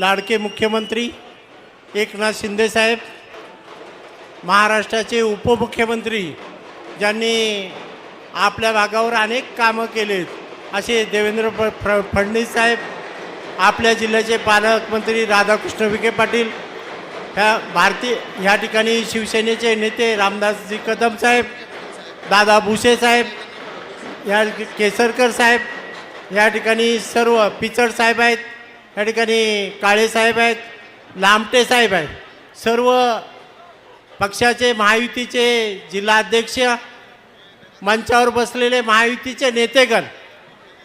लाडके मुख्यमंत्री एकनाथ शिंदेसाहेब महाराष्ट्राचे उपमुख्यमंत्री ज्यांनी आपल्या भागावर अनेक कामं केलेत असे देवेंद्र फ फ- फडणवीस साहेब आपल्या जिल्ह्याचे पालकमंत्री राधाकृष्ण विखे पाटील ह्या भारतीय ह्या ठिकाणी शिवसेनेचे नेते रामदासजी कदम साहेब दादा भुसे साहेब या केसरकर साहेब या ठिकाणी सर्व पिचड साहेब आहेत. या ठिकाणी काळेसाहेब आहेत लामटे साहेब आहेत. सर्व पक्षाचे महायुतीचे जिल्हाध्यक्ष मंचावर बसलेले महायुतीचे नेतेगण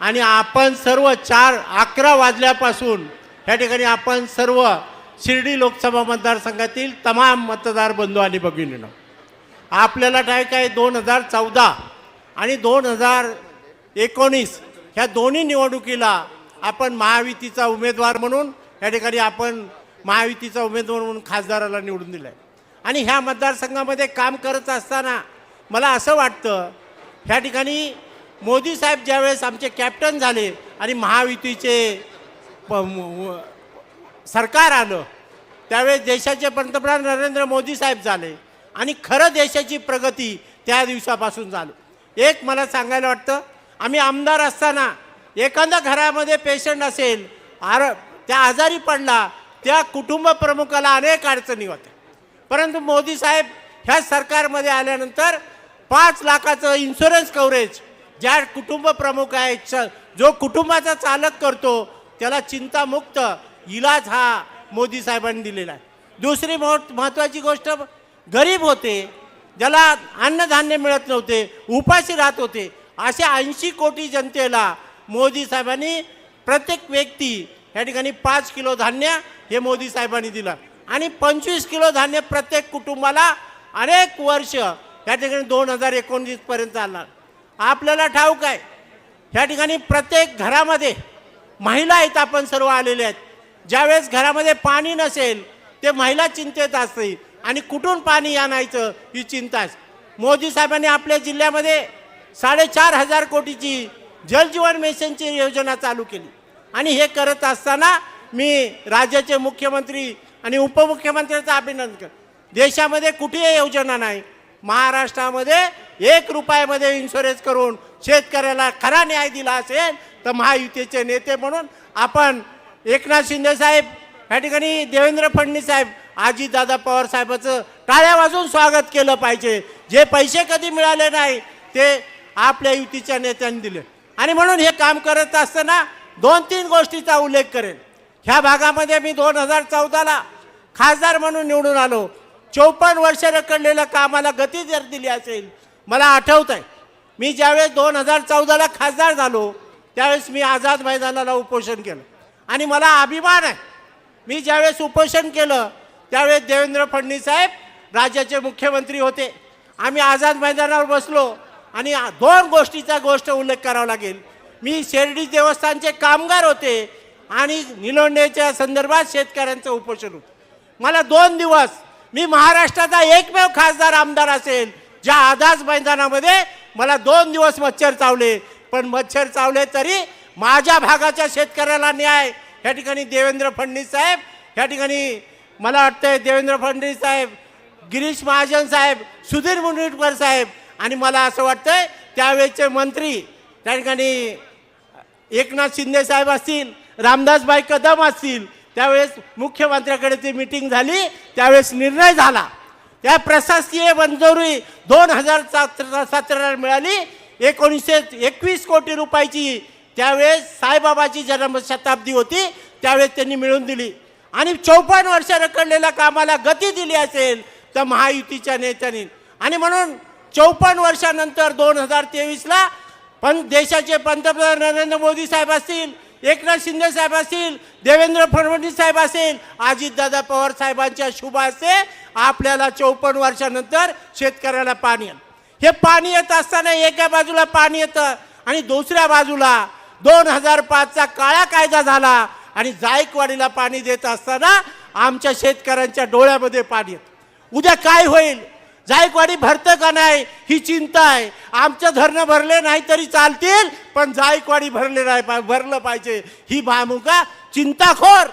आणि आपण सर्व चार अकरा वाजल्यापासून या ठिकाणी आपण सर्व शिर्डी लोकसभा मतदारसंघातील तमाम मतदार बंधू आणि भगिनीनं आपल्याला काय काय दोन हजार चौदा आणि दोन हजार एकोणीस ह्या दोन्ही निवडणुकीला आपण महायुतीचा उमेदवार म्हणून या ठिकाणी आपण महायुतीचा उमेदवार म्हणून खासदाराला निवडून दिलं आहे आणि ह्या मतदारसंघामध्ये काम करत असताना मला असं वाटतं ह्या ठिकाणी मोदी साहेब ज्यावेळेस आमचे कॅप्टन झाले आणि महायुतीचे प सरकार आलं त्यावेळेस देशाचे पंतप्रधान नरेंद्र मोदी साहेब झाले आणि खरं देशाची प्रगती त्या दिवसापासून झालं. एक मला सांगायला वाटतं आम्ही आमदार असताना एखाद्या घरामध्ये पेशंट असेल आर त्या आजारी पडला त्या कुटुंब प्रमुखाला अनेक अडचणी होत्या. परंतु मोदी साहेब ह्या सरकारमध्ये आल्यानंतर पाच लाखाचं इन्शुरन्स कव्हरेज ज्या कुटुंब प्रमुख आहे जो कुटुंबाचा चालक करतो त्याला चिंतामुक्त इलाज हा मोदी साहेबांनी दिलेला आहे. दुसरी मो महत्त्वाची गोष्ट गरीब होते ज्याला अन्नधान्य मिळत नव्हते उपाशी राहत होते अशा ऐंशी कोटी जनतेला मोदी साहेबांनी प्रत्येक व्यक्ती या ठिकाणी पाच किलो धान्य हे मोदी साहेबांनी दिलं. आणि पंचवीस किलो धान्य प्रत्येक कुटुंबाला अनेक वर्ष या ठिकाणी दोन हजार एकोणवीसपर्यंत आला आपल्याला ठाऊक आहे ह्या ठिकाणी प्रत्येक घरामध्ये महिला आहेत आपण सर्व आलेले आहेत. ज्यावेळेस घरामध्ये पाणी नसेल ते महिला चिंतेत असते आणि कुठून पाणी आणायचं ही चिंता मोदी साहेबांनी आपल्या जिल्ह्यामध्ये साडेचार हजार कोटीची जलजीवन मिशनची योजना चालू केली. आणि हे करत असताना मी राज्याचे मुख्यमंत्री आणि उपमुख्यमंत्र्यांचं अभिनंदन कर देशामध्ये कुठेही योजना नाही. महाराष्ट्रामध्ये एक रुपयामध्ये इन्शुरन्स करून शेतकऱ्याला खरा न्याय दिला असेल तर महायुतीचे नेते म्हणून आपण एकनाथ शिंदे साहेब या ठिकाणी देवेंद्र फडणवीस साहेब दादा पवार साहेबाचं टाळ्या वाजून स्वागत केलं पाहिजे. जे पैसे कधी मिळाले नाही ते आपल्या युतीच्या नेत्यांनी दिले. आणि म्हणून हे काम करत असताना दोन तीन गोष्टीचा उल्लेख करेन. ह्या भागामध्ये मी दोन हजार चौदाला खासदार म्हणून निवडून आलो. चौपन्न वर्ष रखडलेल्या कामाला गती जर दिली असेल मला आठवत आहे मी ज्यावेळेस दोन हजार चौदाला खासदार झालो त्यावेळेस मी आझाद मैदानाला उपोषण केलं. आणि मला अभिमान आहे. मी ज्यावेळेस उपोषण केलं त्यावेळेस देवेंद्र फडणवीस साहेब राज्याचे मुख्यमंत्री होते. आम्ही आझाद मैदानावर बसलो. आणि दोन गोष्टीचा गोष्ट उल्लेख करावा लागेल. मी शिर्डी देवस्थानचे कामगार होते आणि निलोंडेच्या संदर्भात शेतकऱ्यांचं उपोषण होतं. मला दोन दिवस मी महाराष्ट्राचा एकमेव खासदार आमदार असेल ज्या आदास मैदानामध्ये मला दोन दिवस मच्छर चावले. पण मच्छर चावले तरी माझ्या भागाच्या शेतकऱ्याला न्याय. या ठिकाणी देवेंद्र फडणवीस साहेब या ठिकाणी मला वाटतंय देवेंद्र फडणवीस साहेब गिरीश महाजन साहेब सुधीर मुनगंटीवार साहेब आणि मला असं वाटतंय त्यावेळेचे मंत्री त्या ठिकाणी एकनाथ शिंदे साहेब असतील रामदासबाई कदम असतील त्यावेळेस मुख्यमंत्र्याकडे ती मिटिंग झाली त्यावेळेस निर्णय झाला. त्या प्रशासकीय मंजुरी दोन हजार सतराला मिळाली एकोणीसशे एकवीस कोटी रुपयाची. त्यावेळेस साईबाबाची जन्मशताब्दी होती त्यावेळेस त्यांनी मिळवून दिली. आणि चौपन्न वर्ष रखडलेल्या कामाला गती दिली असेल तर महायुतीच्या नेत्यांनी. आणि म्हणून चौपन्न वर्षानंतर दोन हजार तेवीसला पण देशाचे पंतप्रधान नरेंद्र मोदी साहेब असतील एकनाथ शिंदे साहेब असतील देवेंद्र फडणवीस साहेब असेल अजितदादा पवार साहेबांच्या शुभाचे आपल्याला चौपन्न वर्षानंतर शेतकऱ्याला पाणी येईल. हे पाणी येत असताना एका बाजूला पाणी येतं आणि दुसऱ्या बाजूला दोन हजार पाचचा काळा कायदा झाला आणि जायकवाडीला पाणी देत असताना आमच्या शेतकऱ्यांच्या डोळ्यामध्ये पाणी येतं. उद्या काय होईल? जायकवाडी भरतं का नाही ही चिंता आहे. आमचं धरणं भरले नाही तरी चालतील पण जायकवाडी भरले नाही पा- भरलं पाहिजे. ही भामुका चिंताखोर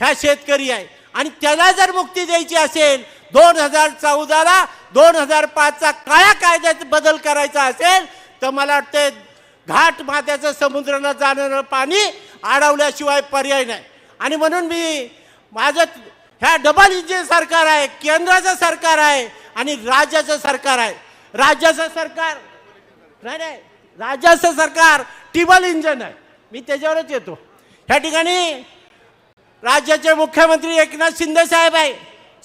ह्या शेतकरी आहे. आणि त्याला जर मुक्ती द्यायची असेल दोन हजार चौदाला दोन हजार पाचचा काळ्या कायद्यात बदल करायचा असेल तर मला वाटते घाट मात्याचं समुद्राला जाणारं पाणी अडवल्याशिवाय पर्याय नाही. आणि म्हणून मी माझं ह्या डबल इंजिन सरकार आहे केंद्राचं सरकार आहे आणि राज्याचं सरकार आहे. राज्याचं सरकार. नाही नाही. राज्याचं सरकार टिबल इंजन आहे. मी त्याच्यावरच येतो. ह्या ठिकाणी राज्याचे मुख्यमंत्री एकनाथ शिंदे साहेब आहे.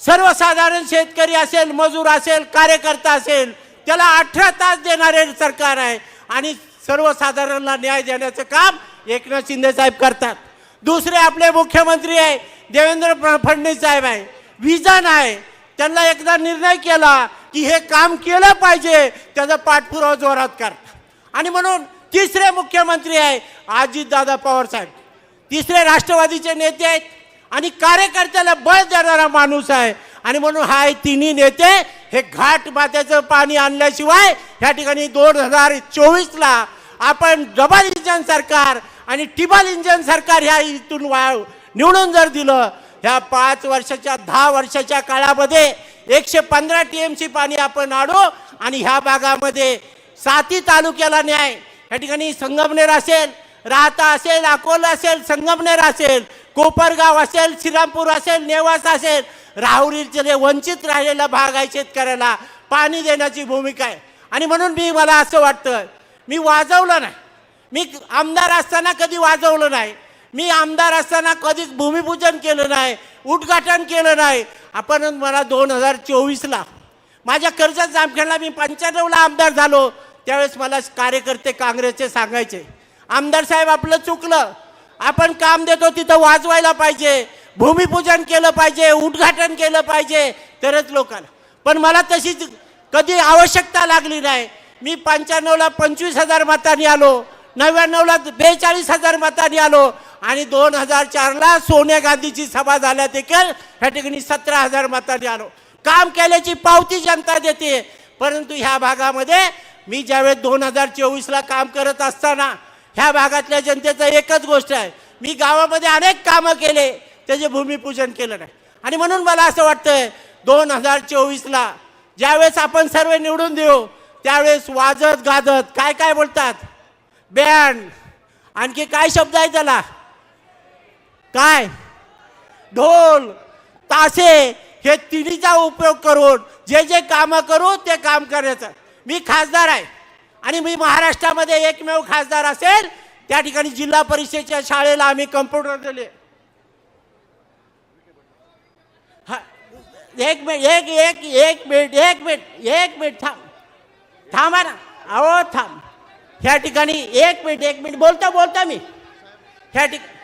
सर्वसाधारण शेतकरी असेल मजूर असेल कार्यकर्ता असेल त्याला अठरा तास देणारे सरकार आहे. आणि सर्वसाधारणला न्याय देण्याचं काम एकनाथ शिंदे साहेब करतात. दुसरे आपले मुख्यमंत्री आहे देवेंद्र फडणवीस साहेब आहे. विजन आहे. त्यांना एकदा निर्णय केला की हे काम केलं पाहिजे त्याचा पाठपुरावा जोरात करतात आणि म्हणून तिसरे मुख्यमंत्री आहे अजितदादा पवार साहेब. तिसरे राष्ट्रवादीचे नेते आहेत आणि कार्यकर्त्याला बळ देणारा माणूस आहे. आणि म्हणून हा तिन्ही नेते हे घाट मात्याचं पाणी आणल्याशिवाय ह्या ठिकाणी दोन हजार चोवीसला आपण डबल इंजन सरकार आणि टिबल इंजन सरकार ह्या इथून वा निवडून जर दिलं ह्या पाच वर्षाच्या दहा वर्षाच्या काळामध्ये एकशे पंधरा टी एम सी पाणी आपण आणू आणि ह्या भागामध्ये साती तालुक्याला न्याय. या ठिकाणी संगमनेर असेल राहता असेल अकोला असेल संगमनेर असेल कोपरगाव असेल श्रीरामपूर असेल नेवास असेल राहुरीचे जे वंचित राहिलेला भाग आहे शेतकऱ्याला पाणी देण्याची भूमिका आहे. आणि म्हणून मी मला असं वाटतं मी वाजवलं नाही. मी आमदार असताना कधी वाजवलं नाही. मी आमदार असताना कधीच भूमिपूजन केलं नाही उद्घाटन केलं नाही. आपण मला दोन हजार चोवीसला माझ्या कर्जत जामखेडला मी पंच्याण्णवला आमदार झालो. त्यावेळेस मला कार्यकर्ते काँग्रेसचे सांगायचे आमदार साहेब आपलं चुकलं. आपण काम देतो तिथं वाजवायला पाहिजे भूमिपूजन केलं पाहिजे उद्घाटन केलं पाहिजे तरच लोकांना. पण मला तशी कधी आवश्यकता लागली नाही. मी पंच्याण्णवला पंचवीस हजार मतांनी आलो नव्याण्णवला बेचाळीस हजार मतांनी आलो आणि दोन हजार चारला सोनिया गांधीची सभा झाल्या देखील. ह्या ठिकाणी सतरा हजार मतांनी आलो. काम केल्याची पावती जनता देते. परंतु ह्या भागामध्ये मी ज्यावेळेस दोन हजार चोवीसला काम करत असताना ह्या भागातल्या जनतेचं एकच गोष्ट आहे. मी गावामध्ये अनेक कामं केले त्याचे भूमिपूजन केलं नाही. आणि म्हणून मला असं वाटतंय दोन हजार चोवीसला ज्यावेळेस आपण सर्व निवडून देऊ त्यावेळेस वाजत गाजत काय काय बोलतात? बँड आणखी काय शब्द आहे त्याला? काय? ढोल तासे हे तिन्हीचा उपयोग करून जे जे कामं करू ते काम करायचं. मी खासदार आहे आणि मी महाराष्ट्रामध्ये एकमेव खासदार असेल त्या ठिकाणी जिल्हा परिषदेच्या शाळेला आम्ही कम्प्युटर दिले. एक मिनिट एक एक एक मिनिट एक मिनिट एक मिनिट थांब. थांबा ना. अहो थांब. ह्या ठिकाणी एक मिनिट एक मिनिट. बोलता बोलता मी. ह्या ठिकाणी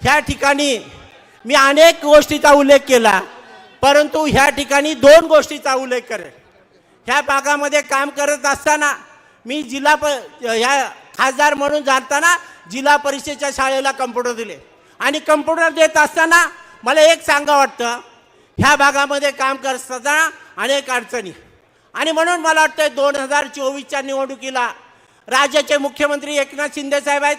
ह्या ठिकाणी मी अनेक गोष्टीचा उल्लेख केला परंतु ह्या ठिकाणी दोन गोष्टीचा उल्लेख करेल ह्या भागामध्ये काम करत असताना मी जिल्हा प ह्या खासदार म्हणून जाताना जिल्हा परिषदेच्या शाळेला कम्प्युटर दिले. आणि कम्प्युटर देत असताना मला एक सांगा वाटतं ह्या भागामध्ये काम करत असताना अनेक अडचणी. आणि म्हणून मला वाटतं दोन हजार चोवीसच्या निवडणुकीला राज्याचे मुख्यमंत्री एकनाथ शिंदे साहेब आहेत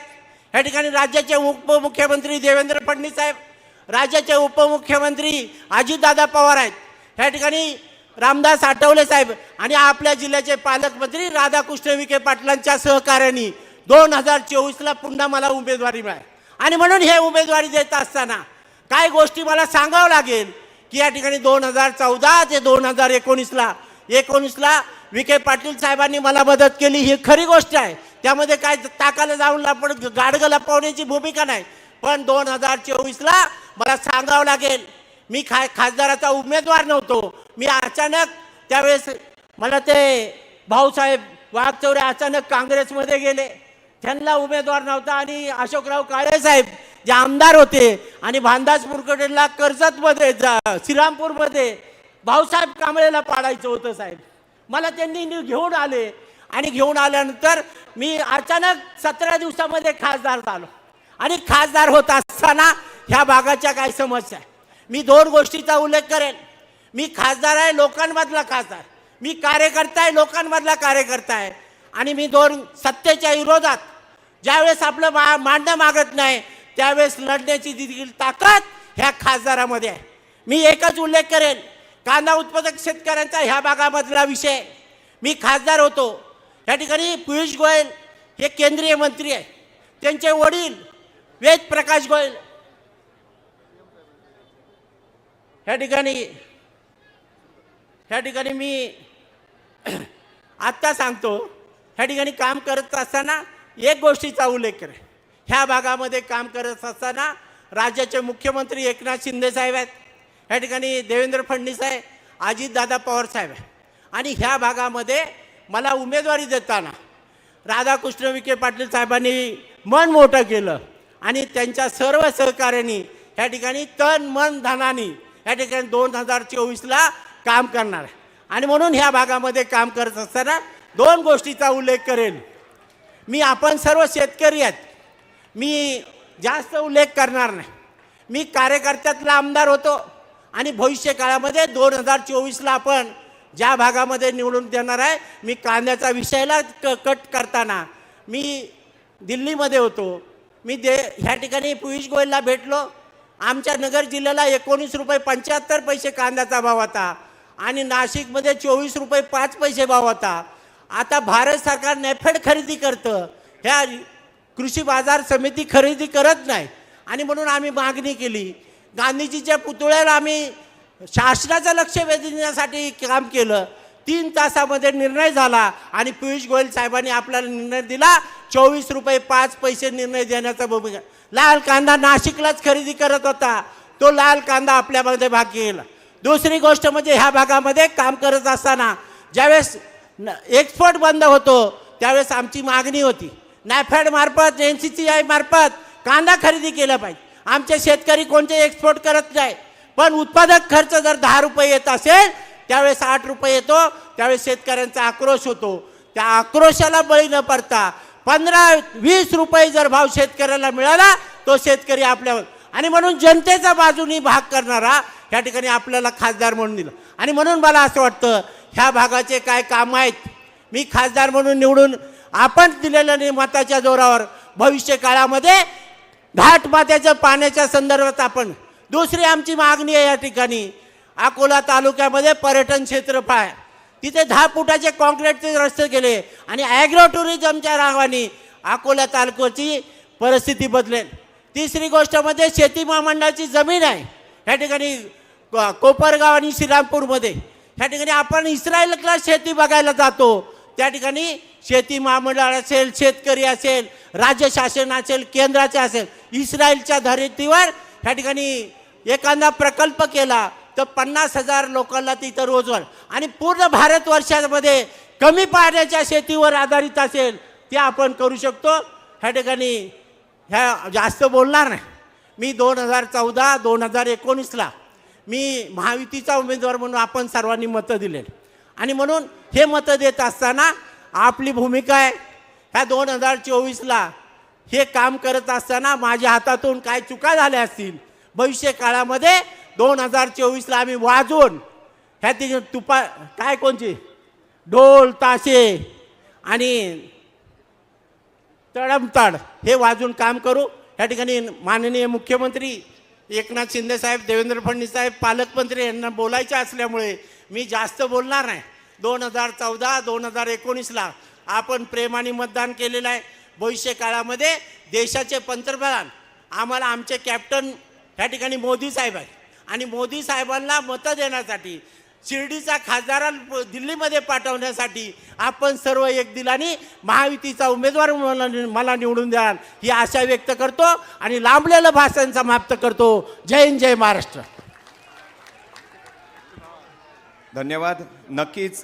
या ठिकाणी राज्याचे उपमुख्यमंत्री देवेंद्र फडणवीस साहेब राज्याचे उपमुख्यमंत्री अजितदादा पवार आहेत. ह्या ठिकाणी रामदास आठवले साहेब आणि आपल्या जिल्ह्याचे पालकमंत्री राधाकृष्ण विखे पाटलांच्या सहकार्याने दोन हजार चोवीसला पुन्हा मला उमेदवारी मिळाली. आणि म्हणून हे उमेदवारी देत असताना काय गोष्टी मला सांगावं लागेल की या ठिकाणी दोन हजार चौदा ते दोन हजार एकोणीसला एकोणीसला विखे पाटील साहेबांनी मला मदत केली. ही खरी गोष्ट आहे. त्यामध्ये काय ताकाला जाऊन आपण गाडगं लपवण्याची भूमिका नाही. पण दोन हजार चोवीसला मला सांगावं लागेल मी खा खासदाराचा उमेदवार नव्हतो. मी अचानक त्यावेळेस मला ते भाऊसाहेब वाघचौरे अचानक काँग्रेसमध्ये गेले. त्यांना उमेदवार नव्हता आणि अशोकराव काळेसाहेब जे आमदार होते आणि भांदाजपूरकडेला कर्जतमध्ये जा- श्रीरामपूरमध्ये भाऊसाहेब कांबळेला पाडायचं होतं साहेब. मला त्यांनी घेऊन आले. आणि घेऊन आल्यानंतर मी अचानक सतरा दिवसामध्ये खासदार झालो. आणि खासदार होत असताना ह्या भागाच्या काय समस्या आहे मी दोन गोष्टीचा उल्लेख करेन. मी खासदार आहे लोकांमधला खासदार. मी कार्यकर्ता आहे लोकांमधला कार्यकर्ता आहे. आणि मी दोन सत्तेच्या विरोधात ज्यावेळेस आपलं मा मांडणं मागत नाही त्यावेळेस लढण्याची देखील ताकद ह्या खासदारामध्ये आहे. मी एकच उल्लेख करेन. कांदा उत्पादक शेतकऱ्यांचा ह्या भागामधला विषय. मी खासदार होतो. या ठिकाणी पियुष गोयल हे केंद्रीय मंत्री आहे त्यांचे वडील वेद प्रकाश गोयल. ह्या ठिकाणी ह्या ठिकाणी मी आत्ता सांगतो ह्या ठिकाणी काम करत असताना एक गोष्टीचा उल्लेख करे ह्या भागामध्ये काम करत असताना राज्याचे मुख्यमंत्री एकनाथ शिंदे साहेब आहेत. ह्या ठिकाणी देवेंद्र फडणवीस आहे अजितदादा पवार साहेब आहे आणि ह्या भागामध्ये मला उमेदवारी देताना राधाकृष्ण विखे पाटील साहेबांनी मन मोठं केलं आणि त्यांच्या सर्व सहकार्यांनी ह्या ठिकाणी तन मन धनानी ह्या ठिकाणी दोन हजार चोवीसला काम करणार आहे. आणि म्हणून ह्या भागामध्ये काम करत असताना दोन गोष्टीचा उल्लेख करेन. मी आपण सर्व शेतकरी आहेत. मी जास्त उल्लेख करणार नाही. मी कार्यकर्त्यातला आमदार होतो आणि भविष्य काळामध्ये दोन हजार चोवीसला आपण ज्या भागामध्ये निवडून देणार आहे मी कांद्याचा विषयाला क कट करताना मी दिल्लीमध्ये होतो. मी दे ह्या ठिकाणी पियुष गोयलला भेटलो. आमच्या नगर जिल्ह्याला एकोणीस रुपये पंच्याहत्तर पैसे कांद्याचा भाव होता. आणि नाशिकमध्ये चोवीस रुपये पाच पैसे भाव होता. आता भारत सरकार नेफेड खरेदी करतं. ह्या कृषी बाजार समिती खरेदी करत नाही. आणि म्हणून आम्ही मागणी केली. गांधीजीच्या पुतळ्याला आम्ही शासनाचं लक्ष वेधण्यासाठी काम केलं. तीन तासामध्ये निर्णय झाला आणि पियुष गोयल साहेबांनी आपल्याला निर्णय दिला. चोवीस रुपये पाच पैसे निर्णय देण्याचा भूमिका. लाल कांदा नाशिकलाच खरेदी करत होता. तो लाल कांदा आपल्यामध्ये भाग गेला दुसरी गोष्ट म्हणजे ह्या भागामध्ये काम करत असताना ज्यावेळेस एक्सपोर्ट बंद होतो त्यावेळेस आमची मागणी होती. नॅफेड मार्फत एन सी सी आय मार्फत कांदा खरेदी केला पाहिजे. आमचे शेतकरी कोणते एक्सपोर्ट करत नाही? पण उत्पादक खर्च जर दहा रुपये येत असेल त्यावेळेस आठ रुपये येतो त्यावेळेस शेतकऱ्यांचा आक्रोश होतो. त्या आक्रोशाला बळी न पडता पंधरा वीस रुपये जर भाव शेतकऱ्याला मिळाला तो शेतकरी आपल्यावर आणि म्हणून जनतेचा बाजूनी भाग करणारा ह्या ठिकाणी आपल्याला खासदार म्हणून दिलं. आणि म्हणून मला असं वाटतं ह्या भागाचे काय काम आहेत मी खासदार म्हणून निवडून आपण दिलेल्या नि- मताच्या जोरावर. भविष्य काळामध्ये घाट मात्याच्या पाण्याच्या संदर्भात आपण दुसरी आमची मागणी आहे या ठिकाणी. अकोला तालुक्यामध्ये पर्यटन क्षेत्र पाय तिथे दहा फुटाचे कॉन्क्रीटचे रस्ते केले आणि ॲग्रो टुरिझमच्या नावाने अकोला तालुक्याची परिस्थिती बदलेल. तिसरी गोष्ट म्हणजे शेती महामंडळाची जमीन आहे. ह्या ठिकाणी कोपरगाव आणि श्रीरामपूरमध्ये. ह्या ठिकाणी आपण इस्रायलला शेती बघायला जातो. त्या ठिकाणी शेती महामंडळ असेल शेतकरी असेल राज्य शासन असेल केंद्राचे असेल इस्रायलच्या धर्तीवर ह्या ठिकाणी एखादा प्रकल्प केला तर पन्नास हजार लोकांना तिथं रोजगार आणि पूर्ण भारतवर्षामध्ये कमी पाण्याच्या शेतीवर आधारित असेल ते आपण करू शकतो. ह्या ठिकाणी ह्या जास्त बोलणार नाही. मी दोन हजार चौदा दोन हजार एकोणीसला मी महायुतीचा उमेदवार म्हणून आपण सर्वांनी मतं दिले आणि म्हणून हे मतं देत असताना आपली भूमिका आहे. ह्या दोन हजार चोवीसला हे काम करत असताना माझ्या हातातून काय चुका झाल्या असतील भविष्य काळामध्ये दोन हजार चोवीसला आम्ही वाजून ह्या तिथे तुपा काय कोणची? ढोल ताशे आणि तडमतड हे वाजून काम करू. या ठिकाणी माननीय मुख्यमंत्री एकनाथ शिंदे साहेब देवेंद्र फडणवीस साहेब पालकमंत्री यांना बोलायचे असल्यामुळे मी जास्त बोलणार नाही. दोन हजार चौदा दोन हजार एकोणीसला आपण प्रेमाने मतदान केलेलं आहे. भविष्य काळामध्ये देशाचे पंतप्रधान आम्हाला आमचे कॅप्टन ह्या ठिकाणी मोदी साहेब आहेत. आणि मोदी साहेबांना मतं देण्यासाठी शिर्डीचा खासदार दिल्लीमध्ये पाठवण्यासाठी आपण सर्व एक दिलाने महायुतीचा उमेदवार मला मला निवडून द्याल ही आशा व्यक्त करतो आणि लांबलेलं भाषण समाप्त करतो. जय हिंद जय महाराष्ट्र. धन्यवाद. नक्कीच